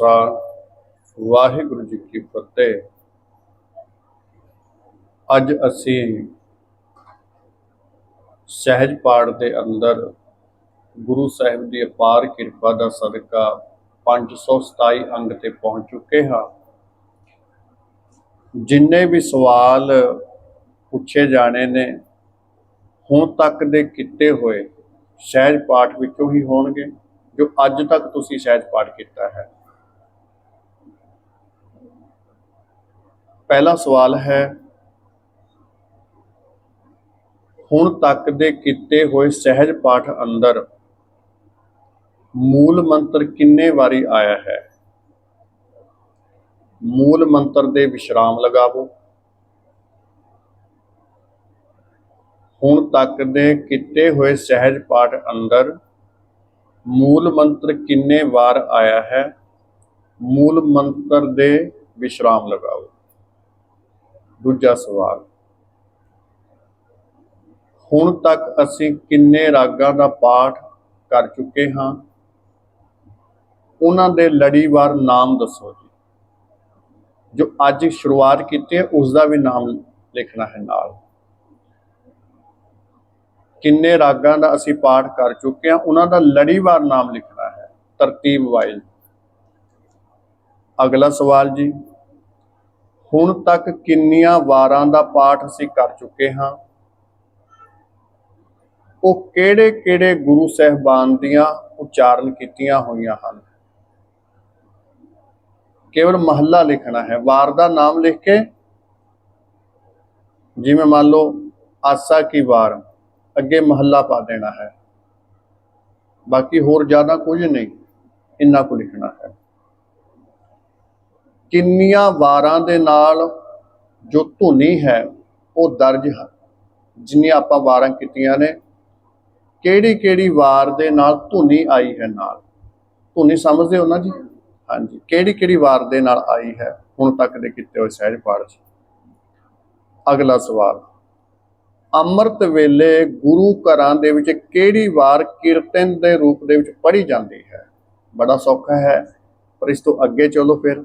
ਖਾਲਸਾ, ਵਾਹਿਗੁਰੂ ਜੀ ਕੀ ਫਤਿਹ। ਅੱਜ ਅਸੀਂ ਸਹਿਜ ਪਾਠ ਦੇ ਅੰਦਰ ਗੁਰੂ ਸਾਹਿਬ ਦੀ ਅਪਾਰ ਕਿਰਪਾ ਦਾ ਸਦਕਾ 527 ਅੰਗ ਤੇ ਪਹੁੰਚ ਚੁੱਕੇ ਹਾਂ। ਜਿੰਨੇ ਵੀ ਸਵਾਲ ਪੁੱਛੇ ਜਾਣੇ ਨੇ, ਹੁਣ ਤੱਕ ਦੇ ਕੀਤੇ ਹੋਏ ਸਹਿਜ ਪਾਠ ਵਿੱਚੋਂ ਹੀ ਹੋਣਗੇ, ਜੋ ਅੱਜ ਤੱਕ ਤੁਸੀਂ ਸਹਿਜ ਪਾਠ ਕੀਤਾ ਹੈ। ਪਹਿਲਾ ਸਵਾਲ ਹੈ, ਹੁਣ ਤੱਕ ਦੇ ਕੀਤੇ ਹੋਏ ਸਹਿਜ ਪਾਠ ਅੰਦਰ ਮੂਲ ਮੰਤਰ ਕਿੰਨੇ ਵਾਰੀ ਆਇਆ ਹੈ? ਮੂਲ ਮੰਤਰ ਦੇ ਵਿਸ਼ਰਾਮ ਲਗਾਵੋ। ਹੁਣ ਤੱਕ ਦੇ ਕੀਤੇ ਹੋਏ ਸਹਿਜ ਪਾਠ ਅੰਦਰ ਮੂਲ ਮੰਤਰ ਕਿੰਨੇ ਵਾਰ ਆਇਆ ਹੈ? ਮੂਲ ਮੰਤਰ ਦੇ ਵਿਸ਼ਰਾਮ ਲਗਾਓ। ਦੂਜਾ ਸਵਾਲ। ਹੁਣ ਤੱਕ ਅਸੀਂ ਕਿੰਨੇ ਰਾਗਾਂ ਦਾ ਪਾਠ ਕਰ ਚੁੱਕੇ ਹਾਂ? ਉਹਨਾਂ ਦੇ ਲੜੀਵਾਰ ਨਾਮ ਦੱਸੋ ਜੀ। ਜੋ ਅੱਜ ਸ਼ੁਰੂਆਤ ਕੀਤੀ ਹੈ ਉਸ ਦਾ ਵੀ ਨਾਮ ਲਿਖਣਾ ਹੈ ਨਾਲ। ਕਿੰਨੇ ਰਾਗਾਂ ਦਾ ਅਸੀਂ ਪਾਠ ਕਰ ਚੁੱਕੇ ਹਾਂ, ਉਹਨਾਂ ਦਾ ਲੜੀਵਾਰ ਨਾਮ ਲਿਖਣਾ ਹੈ। ਤਰਤੀਬ ਵਾਈਜ਼। ਅਗਲਾ ਸਵਾਲ ਜੀ। ਹੁਣ ਤੱਕ ਕਿੰਨੀਆਂ ਵਾਰਾਂ ਦਾ ਪਾਠ ਅਸੀਂ ਕਰ ਚੁੱਕੇ ਹਾਂ? ਉਹ ਕਿਹੜੇ ਕਿਹੜੇ ਗੁਰੂ ਸਹਿਬਾਨ ਦੀਆਂ ਉਚਾਰਨ ਕੀਤੀਆਂ ਹੋਈਆਂ ਹਨ? ਕੇਵਲ ਮਹੱਲਾ ਲਿਖਣਾ ਹੈ। ਵਾਰ ਦਾ ਨਾਮ ਲਿਖ ਕੇ ਜਿਵੇਂ ਮੰਨ ਲਓ ਆਸਾ ਕੀ ਵਾਰ, ਅੱਗੇ ਮਹੱਲਾ ਪਾ ਦੇਣਾ ਹੈ। ਬਾਕੀ ਹੋਰ ਜ਼ਿਆਦਾ ਕੁਝ ਨਹੀਂ। ਇੰਨਾ ਕੁ ਲਿਖਣਾ ਹੈ। ਕਿੰਨੀਆਂ ਵਾਰਾਂ ਦੇ ਨਾਲ ਜੋ ਧੁਨੀ ਹੈ, ਉਹ ਦਰਜ ਹੈ ਜਿੰਨੀਆਂ ਆਪਾਂ ਵਾਰਾਂ ਕੀਤੀਆਂ ਨੇ ਕਿਹੜੀ ਕਿਹੜੀ ਵਾਰ ਦੇ ਨਾਲ ਧੁਨੀ ਆਈ ਹੈ ਨਾਲ? ਧੁਨੀ ਸਮਝਦੇ ਹੋ ਨਾ ਜੀ? ਹਾਂਜੀ ਕਿਹੜੀ ਕਿਹੜੀ ਵਾਰ ਦੇ ਨਾਲ ਆਈ ਹੈ? ਹੁਣ ਤੱਕ ਦੇ ਕੀਤੇ ਹੋਏ ਸਹਿਜ ਪਾਠ 'ਚ ਅਗਲਾ ਸਵਾਲ, ਅੰਮ੍ਰਿਤ ਵੇਲੇ ਗੁਰੂ ਘਰਾਂ ਦੇ ਵਿੱਚ ਕਿਹੜੀ ਵਾਰ ਕੀਰਤਨ ਦੇ ਰੂਪ ਦੇ ਵਿੱਚ ਪੜ੍ਹੀ ਜਾਂਦੀ ਹੈ? ਬੜਾ ਸੌਖਾ ਹੈ, ਪਰ ਇਸ ਤੋਂ ਅੱਗੇ ਚਲੋ ਫਿਰ।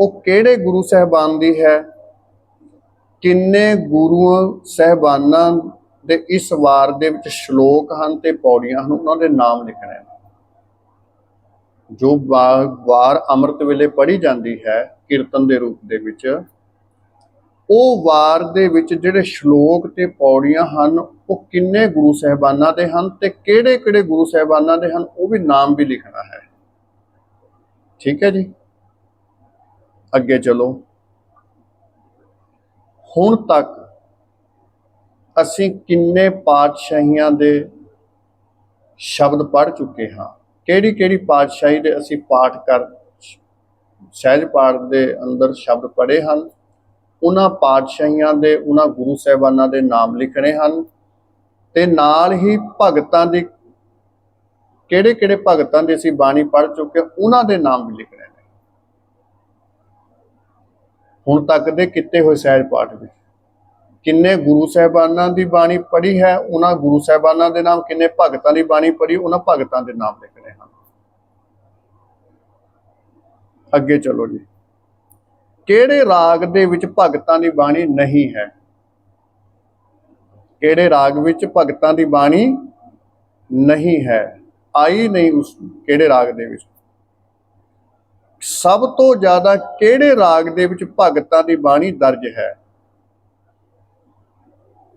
ਉਹ ਕਿਹੜੇ ਗੁਰੂ ਸਹਿਬਾਨ ਦੀ ਹੈ? ਕਿੰਨੇ ਗੁਰੂ ਸਹਿਬਾਨਾਂ ਦੇ ਇਸ ਵਾਰ ਦੇ ਵਿੱਚ ਸ਼ਲੋਕ ਹਨ ਤੇ ਪੌੜੀਆਂ ਹਨ, ਉਹਨਾਂ ਦੇ ਨਾਮ ਲਿਖਣੇ ਜੋ ਵਾ- ਵਾਰ ਅੰਮ੍ਰਿਤ ਵੇਲੇ ਪੜ੍ਹੀ ਜਾਂਦੀ ਹੈ, ਕੀਰਤਨ ਦੇ ਰੂਪ ਦੇ ਵਿੱਚ, ਉਹ ਵਾਰ ਦੇ ਵਿੱਚ ਜਿਹੜੇ ਸ਼ਲੋਕ ਤੇ ਪੌੜੀਆਂ ਹਨ, ਉਹ ਕਿੰਨੇ ਗੁਰੂ ਸਹਿਬਾਨਾਂ ਦੇ ਹਨ ਤੇ ਕਿਹੜੇ ਕਿਹੜੇ ਗੁਰੂ ਸਹਿਬਾਨਾਂ ਦੇ ਹਨ, ਉਹ ਵੀ ਨਾਮ ਵੀ ਲਿਖਣਾ ਹੈ। ਠੀਕ ਹੈ ਜੀ? ਅੱਗੇ ਚਲੋ। ਹੁਣ ਤੱਕ ਅਸੀਂ ਕਿੰਨੇ ਪਾਤਸ਼ਾਹੀਆਂ ਦੇ ਸ਼ਬਦ ਪੜ੍ਹ ਚੁੱਕੇ ਹਾਂ। ਕਿਹੜੀ ਕਿਹੜੀ ਪਾਤਸ਼ਾਹੀ ਦੇ ਅਸੀਂ ਪਾਠ ਕਰ, ਸਹਿਜ ਪਾਠ ਦੇ ਅੰਦਰ ਸ਼ਬਦ ਪੜ੍ਹੇ ਹਨ। ਉਹਨਾਂ ਪਾਤਸ਼ਾਹੀਆਂ ਦੇ, ਉਹਨਾਂ ਗੁਰੂ ਸਾਹਿਬਾਨਾਂ ਦੇ ਨਾਮ ਲਿਖਣੇ ਹਨ। ਤੇ ਨਾਲ ਹੀ ਭਗਤਾਂ ਦੀ ਕਿਹੜੇ ਕਿਹੜੇ ਭਗਤਾਂ ਦੀ ਅਸੀਂ ਬਾਣੀ ਪੜ੍ਹ ਚੁੱਕੇ, ਉਹਨਾਂ ਦੇ ਨਾਮ ਵੀ ਲਿਖਣੇ ਨੇ ਹੁਣ ਤੱਕ ਦੇ ਕੀਤੇ ਹੋਏ ਸਹਿਜ ਪਾਠ ਵਿੱਚ। ਕਿੰਨੇ ਗੁਰੂ ਸਾਹਿਬਾਨਾਂ ਦੀ ਬਾਣੀ ਪੜ੍ਹੀ ਹੈ, ਉਹਨਾਂ ਗੁਰੂ ਸਾਹਿਬਾਨਾਂ ਦੇ ਨਾਮ, ਕਿੰਨੇ ਭਗਤਾਂ ਦੀ ਬਾਣੀ ਪੜ੍ਹੀ, ਉਹਨਾਂ ਭਗਤਾਂ ਦੇ ਨਾਮ ਲਿਖਣੇ ਹਨ। ਅੱਗੇ ਚਲੋ ਜੀ। ਕਿਹੜੇ ਰਾਗ ਦੇ ਵਿੱਚ ਭਗਤਾਂ ਦੀ ਬਾਣੀ ਨਹੀਂ ਹੈ? ਕਿਹੜੇ ਰਾਗ ਵਿੱਚ ਭਗਤਾਂ ਦੀ ਬਾਣੀ ਨਹੀਂ ਹੈ? ਆਈ ਨਹੀਂ ਉਸ ਕਿਹੜੇ ਰਾਗ ਦੇ ਵਿੱਚ? ਸਭ ਤੋਂ ਜ਼ਿਆਦਾ ਕਿਹੜੇ ਰਾਗ ਦੇ ਵਿੱਚ ਭਗਤਾਂ ਦੀ ਬਾਣੀ ਦਰਜ ਹੈ?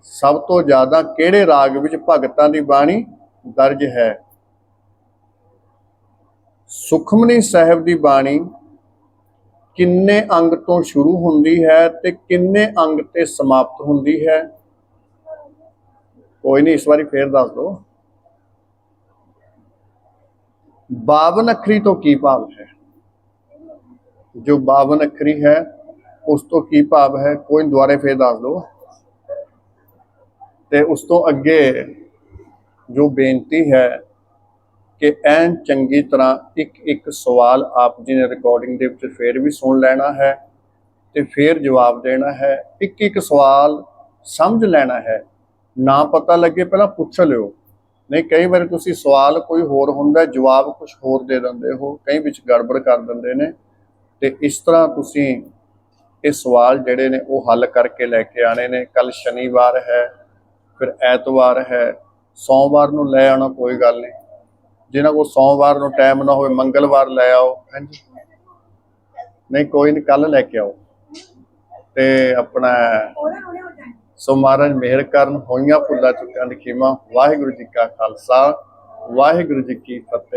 ਸਭ ਤੋਂ ਜ਼ਿਆਦਾ ਕਿਹੜੇ ਰਾਗ ਵਿੱਚ ਭਗਤਾਂ ਦੀ ਬਾਣੀ ਦਰਜ ਹੈ? ਸੁਖਮਨੀ ਸਾਹਿਬ ਦੀ ਬਾਣੀ ਕਿੰਨੇ ਅੰਗ ਤੋਂ ਸ਼ੁਰੂ ਹੁੰਦੀ ਹੈ ਤੇ ਕਿੰਨੇ ਅੰਗ ਤੇ ਸਮਾਪਤ ਹੁੰਦੀ ਹੈ? ਕੋਈ ਨਹੀਂ, ਇਸ ਵਾਰੀ ਫੇਰ ਦੱਸ ਦਿਓ। 52 ਅੱਖਰੀ ਤੋਂ ਕੀ ਭਾਵ ਹੈ? ਜੋ 52 ਅੱਖਰੀ ਹੈ, ਉਸ ਤੋਂ ਕੀ ਭਾਵ ਹੈ? ਕੋਈ ਦੁਆਰੇ ਫੇਰ ਦੱਸ ਦਿਓ। ਤੇ ਉਸ ਤੋਂ ਅੱਗੇ ਜੋ ਬੇਨਤੀ ਹੈ ਕਿ ਐਨ ਚੰਗੀ ਤਰ੍ਹਾਂ ਇੱਕ ਇੱਕ ਸਵਾਲ ਆਪ ਜੀ ਨੇ ਰਿਕਾਰਡਿੰਗ ਦੇ ਵਿੱਚ ਫੇਰ ਵੀ ਸੁਣ ਲੈਣਾ ਹੈ ਤੇ ਫੇਰ ਜਵਾਬ ਦੇਣਾ ਹੈ। ਇੱਕ ਇੱਕ ਸਵਾਲ ਸਮਝ ਲੈਣਾ ਹੈ। ਨਾ ਪਤਾ ਲੱਗੇ ਪਹਿਲਾਂ ਪੁੱਛ ਲਿਓ। ਨਹੀਂ, ਕਈ ਵਾਰ ਤੁਸੀਂ ਸਵਾਲ ਕੋਈ ਹੋਰ ਹੁੰਦਾ, ਜਵਾਬ ਕੁਝ ਹੋਰ ਦੇ ਦਿੰਦੇ ਹੋ, ਕਈ ਵਿੱਚ ਗੜਬੜ ਕਰ ਦਿੰਦੇ ਨੇ। ਤੇ ਇਸ ਤਰ੍ਹਾਂ ਤੁਸੀਂ ਇਹ ਸਵਾਲ ਜਿਹੜੇ ਨੇ ਉਹ ਹੱਲ ਕਰਕੇ ਲੈ ਕੇ ਆਣੇ ਨੇ। ਕੱਲ ਸ਼ਨੀਵਾਰ ਹੈ, ਫਿਰ ਐਤਵਾਰ ਹੈ, ਸੋਮਵਾਰ ਨੂੰ ਲੈ ਆਉਣਾ ਕੋਈ ਗੱਲ ਨਹੀਂ। ਜਿਨ੍ਹਾਂ ਕੋਲ ਸੋਮਵਾਰ ਨੂੰ ਟਾਈਮ ਨਾ ਹੋਵੇ, ਮੰਗਲਵਾਰ ਲੈ ਆਓ। ਹਾਂਜੀ। ਨਹੀਂ, ਕੋਈ ਨਹੀਂ ਕੱਲ ਲੈ ਕੇ ਆਓ। ਤੇ ਆਪਣਾ ਸੋ ਮਹਾਰਾਜ ਮਿਹਰ ਕਰਨ, ਹੋਈਆਂ ਭੁੱਲਾਂ ਚੁੱਕਿਆਂ ਦੀ ਖਿਮਾ। ਵਾਹਿਗੁਰੂ ਜੀ ਕਾ ਖਾਲਸਾ, ਵਾਹਿਗੁਰੂ ਜੀ ਕੀ ਫਤਿਹ।